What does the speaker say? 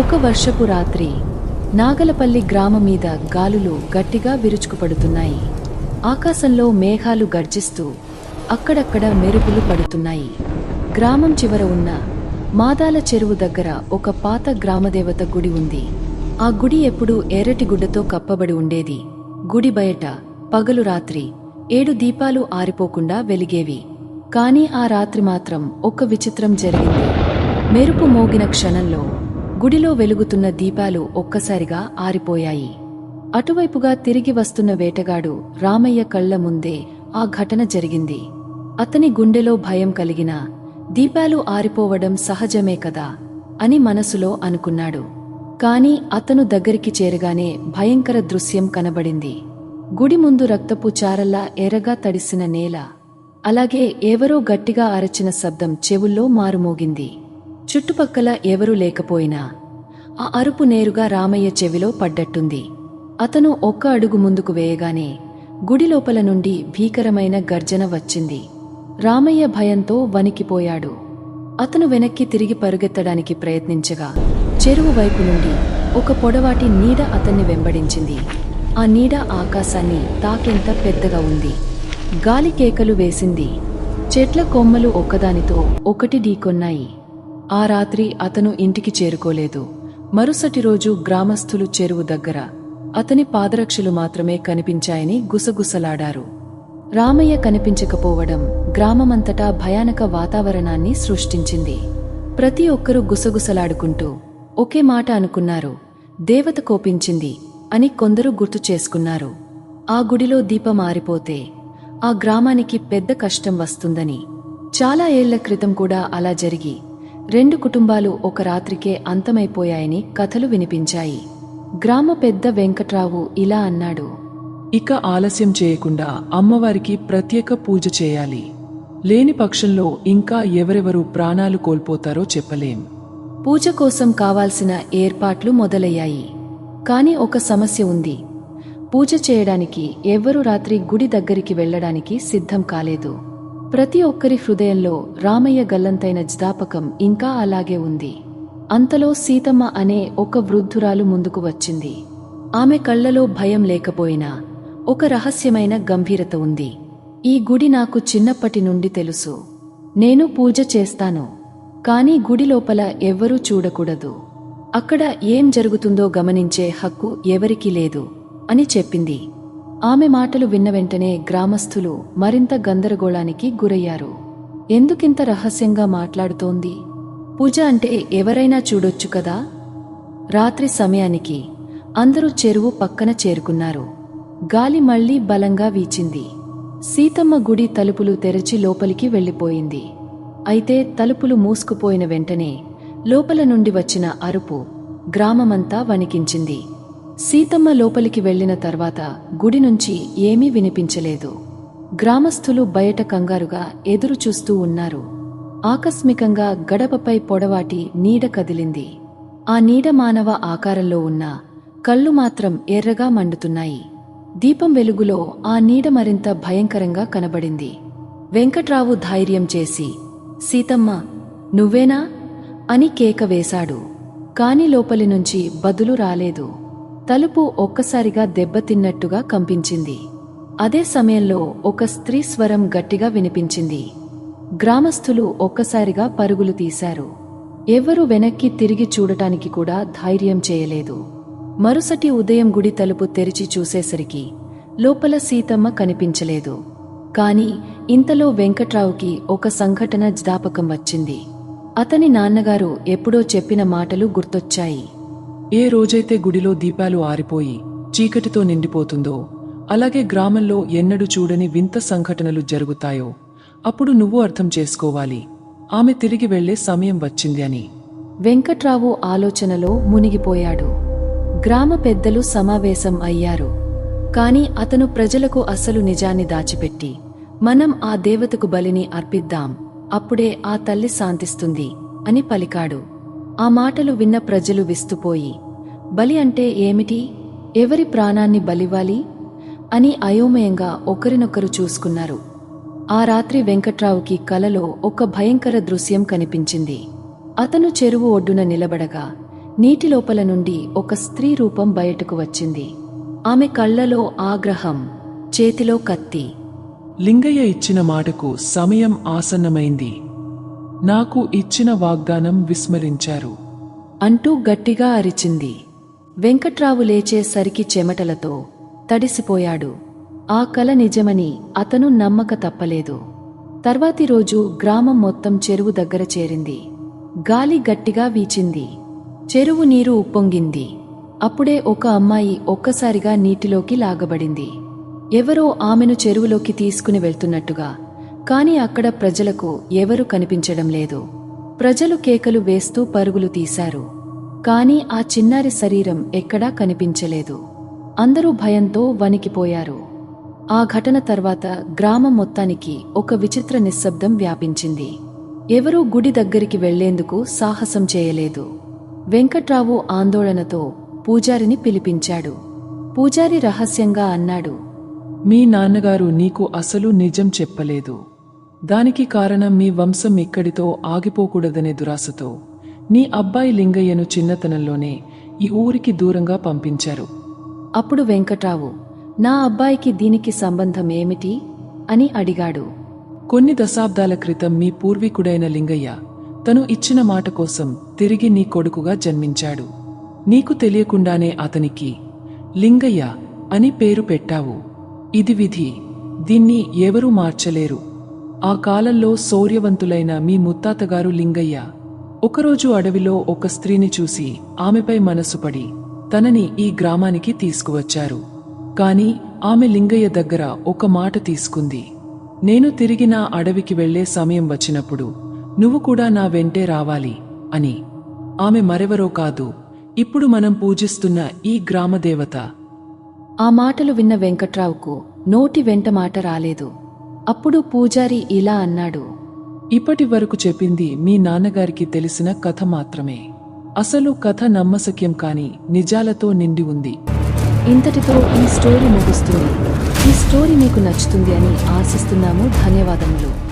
ఒక వర్షపు రాత్రి నాగలపల్లి గ్రామం మీద గాలులు గట్టిగా విరుచుకుపడుతున్నాయి. ఆకాశంలో మేఘాలు గర్జిస్తూ అక్కడక్కడ మెరుపులు పడుతున్నాయి. గ్రామం చివర ఉన్న మాదాల చెరువు దగ్గర ఒక పాత గ్రామదేవత గుడి ఉంది. ఆ గుడి ఎప్పుడూ ఎర్రటి గుడ్డతో కప్పబడి ఉండేది. గుడి బయట పగలు రాత్రి ఏడు దీపాలు ఆరిపోకుండా వెలిగేవి. కాని ఆ రాత్రి మాత్రం ఒక విచిత్రం జరిగింది. మెరుపు మోగిన క్షణంలో గుడిలో వెలుగుతున్న దీపాలు ఒక్కసారిగా ఆరిపోయాయి. అటువైపుగా తిరిగి వస్తున్న వేటగాడు రామయ్య కళ్ళ ముందే ఆ ఘటన జరిగింది. అతని గుండెలో భయం కలిగిన దీపాలు ఆరిపోవడం సహజమే కదా అని మనసులో అనుకున్నాడు. కాని అతను దగ్గరికి చేరగానే భయంకర దృశ్యం కనబడింది. గుడి ముందు రక్తపు చారల్లా ఎర్రగా తడిసిన నేల అలాగే ఎవరో గట్టిగా అరచిన శబ్దం చెవుల్లో మారుమోగింది. చుట్టుపక్కల ఎవరూ లేకపోయినా ఆ అరుపు నేరుగా రామయ్య చెవిలో పడ్డట్టుంది. అతను ఒక్క అడుగు ముందుకు వేయగానే గుడి లోపల నుండి భీకరమైన గర్జన వచ్చింది. రామయ్య భయంతో వణికిపోయాడు. అతను వెనక్కి తిరిగి పరుగెత్తడానికి ప్రయత్నించగా చెరువు వైపు నుండి ఒక పొడవాటి నీడ అతన్ని వెంబడించింది. ఆ నీడ ఆకాశాన్ని తాకెంత పెద్దగా ఉంది. గాలి కేకలు వేసింది. చెట్ల కొమ్మలు ఒక్కదానితో ఒకటి ఢీకొన్నాయి. ఆ రాత్రి అతను ఇంటికి చేరుకోలేదు. మరుసటి రోజు గ్రామస్థులు చెరువు దగ్గర అతని పాదరక్షలు మాత్రమే కనిపించాయని గుసగుసలాడారు. రామయ్య కనిపించకపోవడం గ్రామమంతటా భయానక వాతావరణాన్ని సృష్టించింది. ప్రతి ఒక్కరూ గుసగుసలాడుకుంటూ ఒకే మాట అనుకున్నారు. దేవత కోపించింది అని కొందరు గుర్తు చేసుకున్నారు. ఆ గుడిలో దీపం ఆరిపోతే ఆ గ్రామానికి పెద్ద కష్టం వస్తుందని. చాలా ఏళ్ళ క్రితం కూడా అలా జరిగి రెండు కుటుంబాలు ఒక రాత్రికే అంతమైపోయాయని కథలు వినిపించాయి. గ్రామ పెద్ద వెంకట్రావు ఇలా అన్నాడు. ఇక ఆలస్యం చేయకుండా అమ్మవారికి ప్రత్యేక పూజ చేయాలి. లేని పక్షంలో ఇంకా ఎవరెవరు ప్రాణాలు కోల్పోతారో చెప్పలేం. పూజ కోసం కావాల్సిన ఏర్పాట్లు మొదలయ్యాయి. కాని ఒక సమస్య ఉంది. పూజ చేయడానికి ఎవ్వరూ రాత్రి గుడి దగ్గరికి వెళ్ళడానికి సిద్ధం కాలేదు. ప్రతి ఒక్కరి హృదయంలో రామయ్య గల్లంతైన జ్ఞాపకం ఇంకా అలాగే ఉంది. అంతలో సీతమ్మ అనే ఒక వృద్ధురాలు ముందుకు వచ్చింది. ఆమె కళ్ళలో భయం లేకపోయినా ఒక రహస్యమైన గంభీరత ఉంది. ఈ గుడి నాకు చిన్నప్పటి నుండి తెలుసు. నేను పూజ చేస్తాను. కానీ గుడి లోపల ఎవ్వరూ చూడకూడదు. అక్కడ ఏం జరుగుతుందో గమనించే హక్కు ఎవరికీ లేదు అని చెప్పింది. ఆమె మాటలు విన్న వెంటనే గ్రామస్థులు మరింత గందరగోళానికి గురయ్యారు. ఎందుకింత రహస్యంగా మాట్లాడుతోంది? పూజ అంటే ఎవరైనా చూడొచ్చు కదా? రాత్రి సమయానికి అందరూ చెరువు పక్కన చేరుకున్నారు. గాలి మళ్ళీ బలంగా వీచింది. సీతమ్మ గుడి తలుపులు తెరచి లోపలికి వెళ్ళిపోయింది. అయితే తలుపులు మూసుకుపోయిన వెంటనే లోపల నుండి వచ్చిన అరుపు గ్రామమంతా వణికించింది. సీతమ్మ లోపలికి వెళ్ళిన తర్వాత గుడి నుంచి ఏమీ వినిపించలేదు. గ్రామస్థులు బయట కంగారుగా ఎదురు చూస్తూ ఉన్నారు. ఆకస్మికంగా గడపపై పొడవాటి నీడ కదిలింది. ఆ నీడ మానవ ఆకారంలో ఉన్న కళ్ళు మాత్రం ఎర్రగా మండుతున్నాయి. దీపం వెలుగులో ఆ నీడ మరింత భయంకరంగా కనబడింది. వెంకట్రావు ధైర్యం చేసి సీతమ్మ నువ్వేనా? అని కేక వేశాడు. కాని లోపలి నుంచి బదులు రాలేదు. తలుపు ఒక్కసారిగా దెబ్బతిన్నట్టుగా కంపించింది. అదే సమయంలో ఒక స్త్రీ స్వరం గట్టిగా వినిపించింది. గ్రామస్థులు ఒక్కసారిగా పరుగులు తీశారు. ఎవ్వరూ వెనక్కి తిరిగి చూడటానికి కూడా ధైర్యం చేయలేదు. మరుసటి ఉదయం గుడి తలుపు తెరిచి చూసేసరికి లోపల సీతమ్మ కనిపించలేదు. కాని ఇంతలో వెంకట్రావుకి ఒక సంఘటన జ్ఞాపకం వచ్చింది. అతని నాన్నగారు ఎప్పుడో చెప్పిన మాటలు గుర్తొచ్చాయి. ఏ రోజైతే గుడిలో దీపాలు ఆరిపోయి చీకటితో నిండిపోతుందో అలాగే గ్రామంలో ఎన్నడూ చూడని వింత సంఘటనలు జరుగుతాయో అప్పుడు నువ్వు అర్థం చేసుకోవాలి. ఆమె తిరిగి వెళ్ళే సమయం వచ్చింది అని. వెంకట్రావు ఆలోచనలో మునిగిపోయాడు. గ్రామ పెద్దలు సమావేశం అయ్యారు. కాని అతను ప్రజలకు అసలు నిజాన్ని దాచిపెట్టి మనం ఆ దేవతకు బలిని అర్పిద్దాం అప్పుడే ఆ తల్లి శాంతిస్తుంది అని పలికాడు. ఆ మాటలు విన్న ప్రజలు విస్తుపోయి బలి అంటే ఏమిటి? ఎవరి ప్రాణాన్ని బలివ్వాలి? అని అయోమయంగా ఒకరినొకరు చూసుకున్నారు. ఆ రాత్రి వెంకట్రావుకి కలలో ఒక భయంకర దృశ్యం కనిపించింది. అతను చెరువు ఒడ్డున నిలబడగా నీటి లోపల నుండి ఒక స్త్రీ రూపం బయటకు వచ్చింది. ఆమె కళ్ళలో ఆగ్రహం చేతిలో కత్తి. లింగయ్య ఇచ్చిన మాటకు సమయం ఆసన్నమైంది. నాకు ఇచ్చిన వాగ్దానం విస్మరించారు. అంటూ గట్టిగా అరిచింది. వెంకట్రావు లేచేసరికి చెమటలతో తడిసిపోయాడు. ఆ కల నిజమని అతను నమ్మక తప్పలేదు. తర్వాతి రోజు గ్రామం మొత్తం చెరువు దగ్గర చేరింది. గాలి గట్టిగా వీచింది. చెరువు నీరు ఉప్పొంగింది. అప్పుడే ఒక అమ్మాయి ఒక్కసారిగా నీటిలోకి లాగబడింది. ఎవరో ఆమెను చెరువులోకి తీసుకుని వెళ్తున్నట్టుగా కాని అక్కడ ప్రజలకు ఎవరు కనిపించడం లేదు. ప్రజలు కేకలు వేస్తూ పరుగులు తీశారు. కాని ఆ చిన్నారి శరీరం ఎక్కడా కనిపించలేదు. అందరూ భయంతో వణికిపోయారు. ఆ ఘటన తర్వాత గ్రామం మొత్తానికి ఒక విచిత్ర నిశ్శబ్దం వ్యాపించింది. ఎవరూ గుడి దగ్గరికి వెళ్ళేందుకు సాహసం చేయలేదు. వెంకట్రావు ఆందోళనతో పూజారిని పిలిపించాడు. పూజారి రహస్యంగా అన్నాడు మీ నాన్నగారు నీకు అసలు నిజం చెప్పలేదు. దానికి కారణం మీ వంశం ఇక్కడితో ఆగిపోకూడదనే దురాశతో. నీ అబ్బాయి లింగయ్యను చిన్నతనంలోనే ఈ ఊరికి దూరంగా పంపించారు. అప్పుడు వెంకట్రావు నా అబ్బాయికి దీనికి సంబంధం ఏమిటి అని అడిగాడు. కొన్ని దశాబ్దాల క్రితం మీ పూర్వీకుడైన లింగయ్య తను ఇచ్చిన మాట కోసం తిరిగి నీ కొడుకుగా జన్మించాడు. నీకు తెలియకుండానే అతనికి లింగయ్య అని పేరు పెట్టావు. ఇది విధి. దీన్ని ఎవరూ మార్చలేరు. ఆ కాలంలో శౌర్యవంతులైన మీ ముత్తాతగారు లింగయ్య. ఒకరోజు అడవిలో ఒక స్త్రీని చూసి ఆమెపై మనసుపడి తనని ఈ గ్రామానికి తీసుకువచ్చారు. కాని ఆమె లింగయ్య దగ్గర ఒక మాట తీసుకుంది. నేను తిరిగి నా అడవికి వెళ్ళే సమయం వచ్చినప్పుడు నువ్వు కూడా నా వెంటే రావాలి అని. ఆమె మరెవరో కాదు ఇప్పుడు మనం పూజిస్తున్న ఈ గ్రామదేవత. ఆ మాటలు విన్న వెంకట్రావుకు నోటి వెంట మాట రాలేదు. అప్పుడు పూజారి ఇలా అన్నాడు. ఇప్పటి వరకు చెప్పింది మీ నాన్నగారికి తెలిసిన కథ మాత్రమే. అసలు కథ నమ్మశక్యం కాని నిజాలతో నిండి ఉంది. ఇంతటితో ఈ స్టోరీ ముగుస్తుంది. ఈ స్టోరీ మీకు నచ్చుతుంది అని ఆశిస్తున్నాము. ధన్యవాదములు.